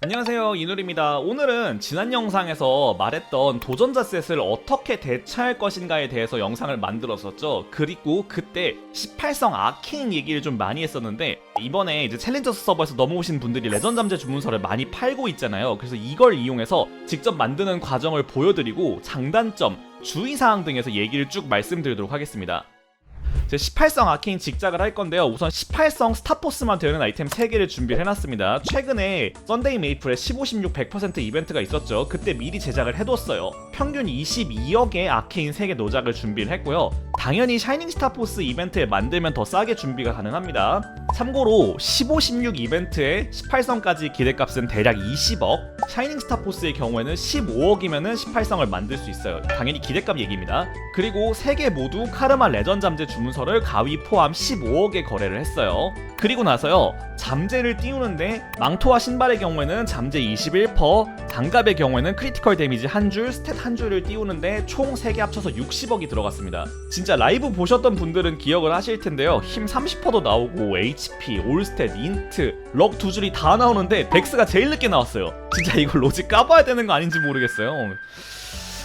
안녕하세요 이누리입니다. 오늘은 지난 영상에서 말했던 도전자 셋을 어떻게 대처할 것인가에 대해서 영상을 만들었었죠. 그리고 그때 18성 아케인 얘기를 좀 많이 했었는데 이번에 이제 챌린저스 서버에서 넘어오신 분들이 레전 잠재 주문서를 많이 팔고 있잖아요. 그래서 이걸 이용해서 직접 만드는 과정을 보여드리고 장단점 주의사항 등에서 얘기를 쭉 말씀드리도록 하겠습니다 제 18성 아케인 직작을 할 건데요. 우선 18성 스타포스만 되는 아이템 3개를 준비를 해놨습니다. 최근에 썬데이 메이플에 15, 16, 100% 이벤트가 있었죠. 그때 미리 제작을 해뒀어요. 평균 22억의 아케인 3개 노작을 준비를 했고요. 당연히 샤이닝 스타포스 이벤트에 만들면 더 싸게 준비가 가능합니다. 참고로 15, 16 이벤트에 18성까지 기대값은 대략 20억, 샤이닝 스타포스의 경우에는 15억이면은 18성을 만들 수 있어요. 당연히 기대값 얘기입니다. 그리고 3개 모두 카르마 레전 잠재 주문서를 가위 포함 15억에 거래를 했어요. 그리고 나서요, 잠재를 띄우는데 망토와 신발의 경우에는 잠재 21%, 장갑의 경우에는 크리티컬 데미지 한 줄, 스탯 한 줄을 띄우는데 총 3개 합쳐서 60억이 들어갔습니다. 진짜 라이브 보셨던 분들은 기억을 하실 텐데요. 힘 30%도 나오고 HP, 올스탯, 인트, 럭 두 줄이 다 나오는데 덱스가 제일 늦게 나왔어요. 진짜 이거 로직 까봐야 되는 거 아닌지 모르겠어요.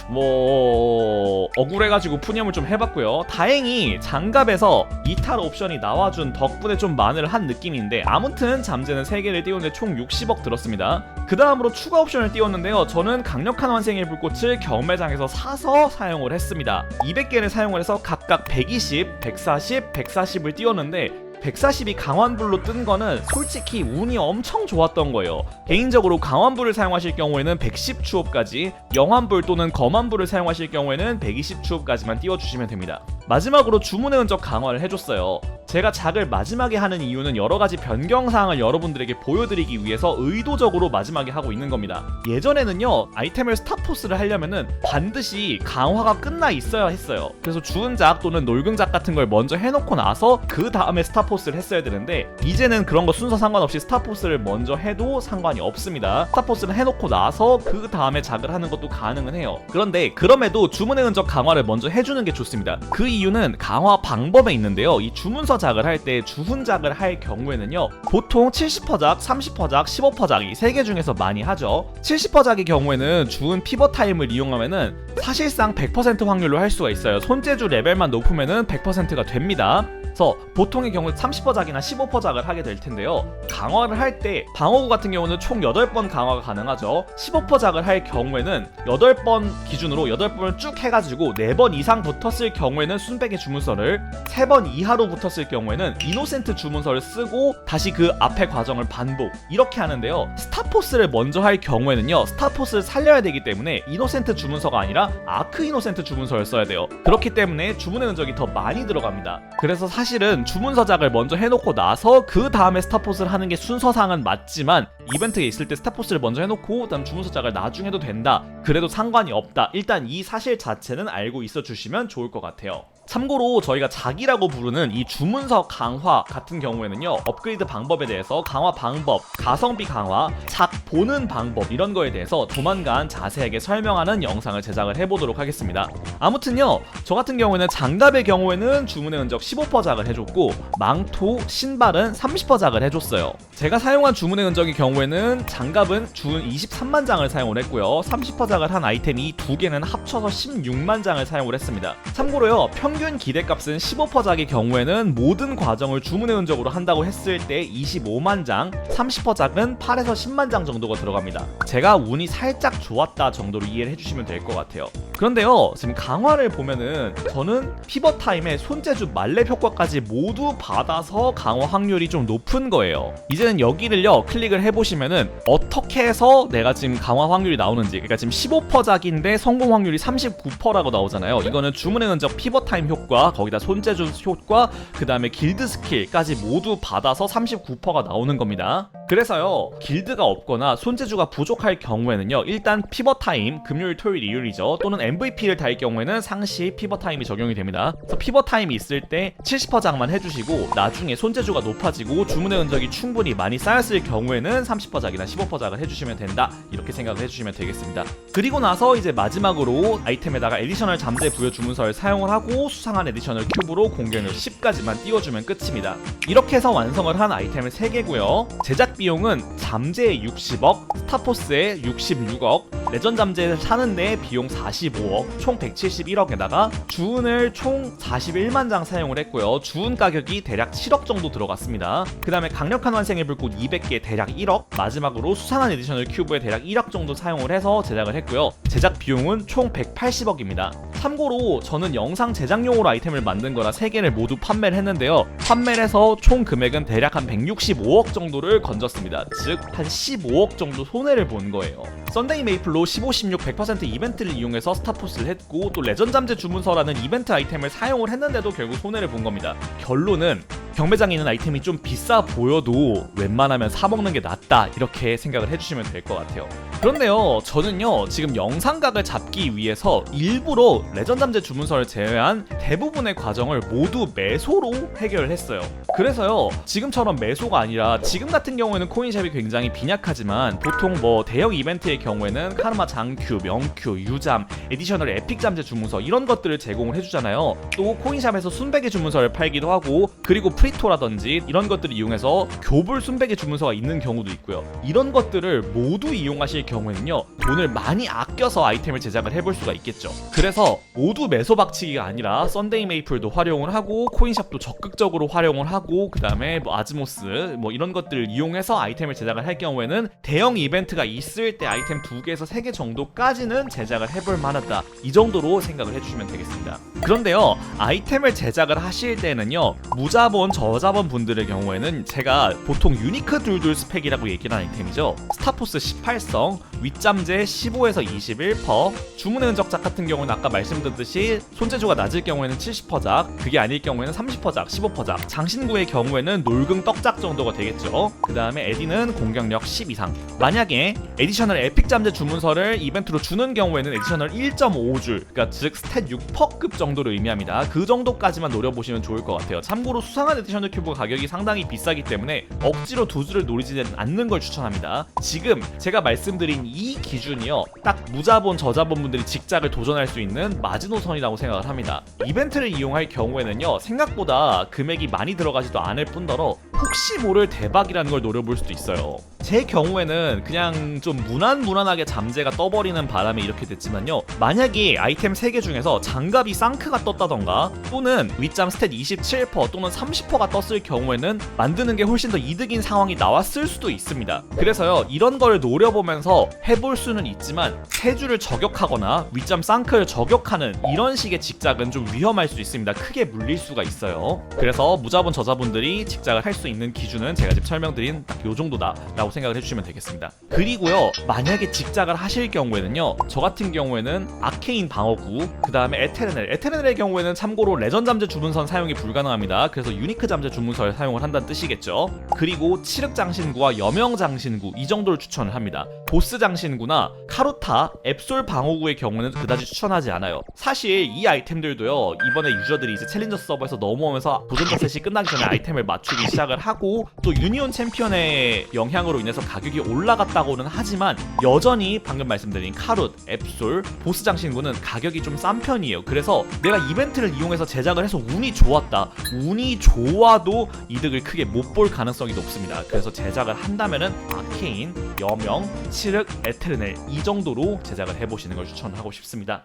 뭐 억울해가지고 푸념을 좀 해봤고요. 다행히 장갑에서 이탈 옵션이 나와준 덕분에 좀 만회를 한 느낌인데 아무튼 잠재는 3개를 띄우는데 총 60억 들었습니다. 그 다음으로 추가 옵션을 띄웠는데요. 저는 강력한 환생의 불꽃을 경매장에서 사서 사용을 했습니다. 200개를 사용을 해서 각각 120, 140, 140을 띄웠는데 140이 강환불로 뜬 거는 솔직히 운이 엄청 좋았던 거예요. 개인적으로 강환불을 사용하실 경우에는 110 추업까지, 영환불 또는 검환불을 사용하실 경우에는 120 추업까지만 띄워주시면 됩니다. 마지막으로 주문의 흔적 강화를 해줬어요. 제가 작을 마지막에 하는 이유는 여러 가지 변경 사항을 여러분들에게 보여드리기 위해서 의도적으로 마지막에 하고 있는 겁니다. 예전에는요 아이템을 스타포스를 하려면은 반드시 강화가 끝나 있어야 했어요. 그래서 주은 작 또는 놀금 작 같은 걸 먼저 해놓고 나서 그 다음에 스타포스를 했어야 되는데 이제는 그런 거 순서 상관없이 스타포스를 먼저 해도 상관이 없습니다. 스타포스를 해놓고 나서 그 다음에 작을 하는 것도 가능은 해요. 그런데 그럼에도 주문의 흔적 강화를 먼저 해주는 게 좋습니다. 그 이유는 강화 방법에 있는데요. 이 주문서 작을 할 때 주훈작을 할 경우에는요 보통 70%작, 30%작, 15%작 이세개 중에서 많이 하죠. 70%작의 경우에는 주은 피벗 타임을 이용하면은 사실상 100% 확률로 할 수가 있어요. 손재주 레벨만 높으면은 100%가 됩니다 그래서 보통의 경우 30%작이나 15%작을 하게 될 텐데요. 강화를 할 때 방어구 같은 경우는 총 8번 강화가 가능하죠. 15%작을 할 경우에는 8번 기준으로 8번을 쭉 해가지고 4번 이상 붙었을 경우에는 순백의 주문서를 3번 이하로 붙었을 경우에는 이노센트 주문서를 쓰고 다시 그 앞의 과정을 반복 이렇게 하는데요. 스타포스를 먼저 할 경우에는요. 스타포스를 살려야 되기 때문에 이노센트 주문서가 아니라 아크 이노센트 주문서를 써야 돼요. 그렇기 때문에 주문의 흔적이 더 많이 들어갑니다. 그래서 사실 은 주문 서작을 먼저 해놓고 나서 그 다음에 스타포스를 하는 게 순서상은 맞지만 이벤트에 있을 때 스타포스를 먼저 해놓고 그다음 주문 서작을 나중에 해도 된다. 그래도 상관이 없다. 일단 이 사실 자체는 알고 있어 주시면 좋을 것 같아요. 참고로 저희가 작이라고 부르는 이 주문서 강화 같은 경우에는요 업그레이드 방법에 대해서 강화 방법, 가성비 강화, 작 보는 방법 이런 거에 대해서 조만간 자세하게 설명하는 영상을 제작을 해보도록 하겠습니다. 아무튼요 저 같은 경우에는 장갑의 경우에는 주문의 흔적 15%작을 해줬고 망토, 신발은 30%작을 해줬어요. 제가 사용한 주문의 흔적의 경우 에는 장갑은 준 23만 장을 사용을 했고요 30%작을 한 아이템이 두 개는 합쳐서 16만 장을 사용을 했습니다. 참고로요 평균 기대값은 15%작의 경우에는 모든 과정을 주문의 흔적으로 한다고 했을 때 25만 장, 30%작은 8에서 10만 장 정도가 들어갑니다. 제가 운이 살짝 좋았다 정도로 이해를 해주시면 될 것 같아요. 그런데요, 지금 강화를 보면은 저는 피벗 타임에 손재주 만렙 효과까지 모두 받아서 강화 확률이 좀 높은 거예요. 이제는 여기를요 클릭을 해보시면 은 어떻게 해서 내가 지금 강화 확률이 나오는지, 그러니까 지금 15%작인데 성공 확률이 39%라고 나오잖아요. 이거는 주문의 흔적 피벗 타임 효과, 거기다 손재주 효과, 그 다음에 길드 스킬까지 모두 받아서 39%가 나오는 겁니다. 그래서요 길드가 없거나 손재주가 부족할 경우에는요 일단 피벗 타임 금요일 토요일 일요일이죠. 또는 MVP를 달 경우에는 상시 피벗 타임이 적용이 됩니다. 그래서 피벗 타임이 있을 때 70%장만 해주시고 나중에 손재주가 높아지고 주문의 흔적이 충분히 많이 쌓였을 경우에는 30%작이나 15%작을 해주시면 된다. 이렇게 생각을 해주시면 되겠습니다. 그리고 나서 이제 마지막으로 아이템에다가 에디셔널 잠재 부여 주문서를 사용을 하고 수상한 에디셔널 큐브로 공격력 10까지만 띄워주면 끝입니다. 이렇게 해서 완성을 한 아이템은 3개고요. 제작 비용은 잠재의 60억, 스타포스의 66억, 레전 잠재를 사는데 비용 45억, 총 171억에다가 주운을 총 41만 장 사용을 했고요. 주운 가격이 대략 7억 정도 들어갔습니다. 그 다음에 강력한 환생의 불꽃 200개 대략 1억, 마지막으로 수상한 에디셔널 큐브에 대략 1억 정도 사용을 해서 제작을 했고요. 제작 비용은 총 180억입니다. 참고로 저는 영상 제작용으로 아이템을 만든 거라 3개를 모두 판매를 했는데요. 판매를 해서 총 금액은 대략 한 165억 정도를 건졌습니다. 즉, 한 15억 정도 손해를 본 거예요. 썬데이 메이플로 15, 16, 100% 이벤트를 이용해서 스타포스를 했고 또 레전 잠재 주문서라는 이벤트 아이템을 사용을 했는데도 결국 손해를 본 겁니다. 결론은 경매장에 있는 아이템이 좀 비싸 보여도 웬만하면 사먹는 게 낫다 이렇게 생각을 해주시면 될 것 같아요 그런데요. 저는요 지금 영상각을 잡기 위해서 일부러 레전 잠재 주문서를 제외한 대부분의 과정을 모두 매소로 해결을 했어요. 그래서요 지금처럼 매소가 아니라 지금 같은 경우에는 코인샵이 굉장히 빈약하지만 보통 뭐 대형 이벤트의 경우에는 카르마 장큐, 명큐, 유잠, 에디셔널 에픽 잠재 주문서 이런 것들을 제공을 해주잖아요. 또 코인샵에서 순백의 주문서를 팔기도 하고 그리고 프리토라든지 이런 것들을 이용해서 교불 순백의 주문서가 있는 경우도 있고요. 이런 것들을 모두 이용하실 경우 에는요. 돈을 많이 아껴서 아이템을 제작을 해볼 수가 있겠죠. 그래서 모두 매소 박치기가 아니라 썬데이 메이플도 활용을 하고 코인샵도 적극적으로 활용을 하고 그 다음에 뭐 아즈모스 뭐 이런 것들을 이용해서 아이템을 제작을 할 경우에는 대형 이벤트가 있을 때 아이템 두 개에서 세개 정도까지는 제작을 해볼 만하다. 이 정도로 생각을 해주시면 되겠습니다. 그런데요, 아이템을 제작을 하실 때는요, 무자본, 저자본 분들의 경우에는 제가 보통 유니크 둘둘 스펙이라고 얘기를 하는 아이템이죠. 스타포스 18성, 윗잠재 15에서 21%, 주문의 흔적작 같은 경우는 아까 말씀드렸듯이 손재주가 낮을 경우에는 70%작, 그게 아닐 경우에는 30%작, 15%작, 장신구의 경우에는 놀금 떡작 정도가 되겠죠. 그 다음에 에디는 공격력 10 이상. 만약에 에디셔널 에픽 잠재 주문서를 이벤트로 주는 경우에는 에디셔널 1.5줄, 그러니까 즉 스탯 6%급 정도를 의미합니다. 그 정도까지만 노려보시면 좋을 것 같아요. 참고로 수상한 에디셔널 큐브 가격이 상당히 비싸기 때문에 억지로 두 줄을 노리지는 않는 걸 추천합니다. 지금 제가 말씀드린 이 기준이요, 딱 무자본 저자본 분들이 직작을 도전할 수 있는 마지노선이라고 생각을 합니다. 이벤트를 이용할 경우에는요, 생각보다 금액이 많이 들어가지도 않을 뿐더러 혹시 모를 대박이라는 걸 노려볼 수도 있어요. 제 경우에는 그냥 좀 무난무난하게 잠재가 떠버리는 바람에 이렇게 됐지만요. 만약에 아이템 3개 중에서 장갑이 쌍크가 떴다던가 또는 윗잠 스탯 27% 또는 30%가 떴을 경우에는 만드는 게 훨씬 더 이득인 상황이 나왔을 수도 있습니다. 그래서요. 이런 걸 노려보면서 해볼 수는 있지만 세 줄을 저격하거나 윗잠 쌍크를 저격하는 이런 식의 직작은 좀 위험할 수 있습니다. 크게 물릴 수가 있어요. 그래서 무자본 저자분들이 직작을 할 수 있는 기준은 제가 지금 설명드린 딱 요 정도다라고 생각을 해주시면 되겠습니다. 그리고요, 만약에 직작을 하실 경우에는요, 저 같은 경우에는 아케인 방어구, 그 다음에 에테르넬, 에테르넬의 경우에는 참고로 레전 잠재 주문선 사용이 불가능합니다. 그래서 유니크 잠재 주문서를 사용을 한다는 뜻이겠죠. 그리고 치륵 장신구와 여명 장신구 이 정도를 추천을 합니다. 보스 장신구나 카루타, 앱솔 방어구의 경우는 그다지 추천하지 않아요. 사실 이 아이템들도요, 이번에 유저들이 이제 챌린저 서버에서 넘어오면서 도전자 셋이 끝나기 전에 아이템을 맞추기 시작을 하고 또 유니온 챔피언의 영향으로 인해서 가격이 올라갔다고는 하지만 여전히 방금 말씀드린 카룻, 앱솔, 보스 장신구는 가격이 좀 싼 편이에요. 그래서 내가 이벤트를 이용해서 제작을 해서 운이 좋았다. 운이 좋아도 이득을 크게 못 볼 가능성이 높습니다. 그래서 제작을 한다면은 아케인, 여명, 치륵, 에테르넬 이 정도로 제작을 해보시는 걸 추천하고 싶습니다.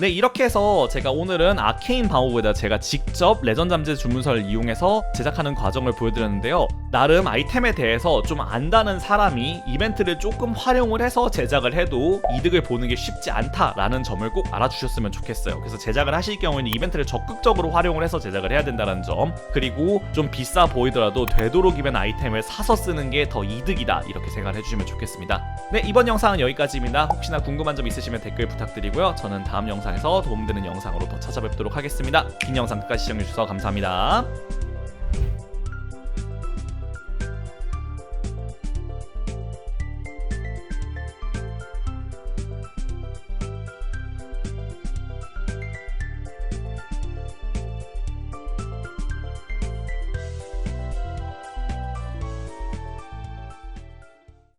네 이렇게 해서 제가 오늘은 아케인 방어구에다 제가 직접 레전 잠재 주문서를 이용해서 제작하는 과정을 보여드렸는데요. 나름 아이템에 대해서 좀 안다는 사람이 이벤트를 조금 활용을 해서 제작을 해도 이득을 보는 게 쉽지 않다라는 점을 꼭 알아주셨으면 좋겠어요. 그래서 제작을 하실 경우에는 이벤트를 적극적으로 활용을 해서 제작을 해야 된다는 점. 그리고 좀 비싸 보이더라도 되도록이면 아이템을 사서 쓰는 게 더 이득이다. 이렇게 생각을 해주시면 좋겠습니다. 네 이번 영상은 여기까지입니다. 혹시나 궁금한 점 있으시면 댓글 부탁드리고요. 저는 다음 영상에서 도움되는 영상으로 더 찾아뵙도록 하겠습니다. 긴 영상 끝까지 시청해주셔서 감사합니다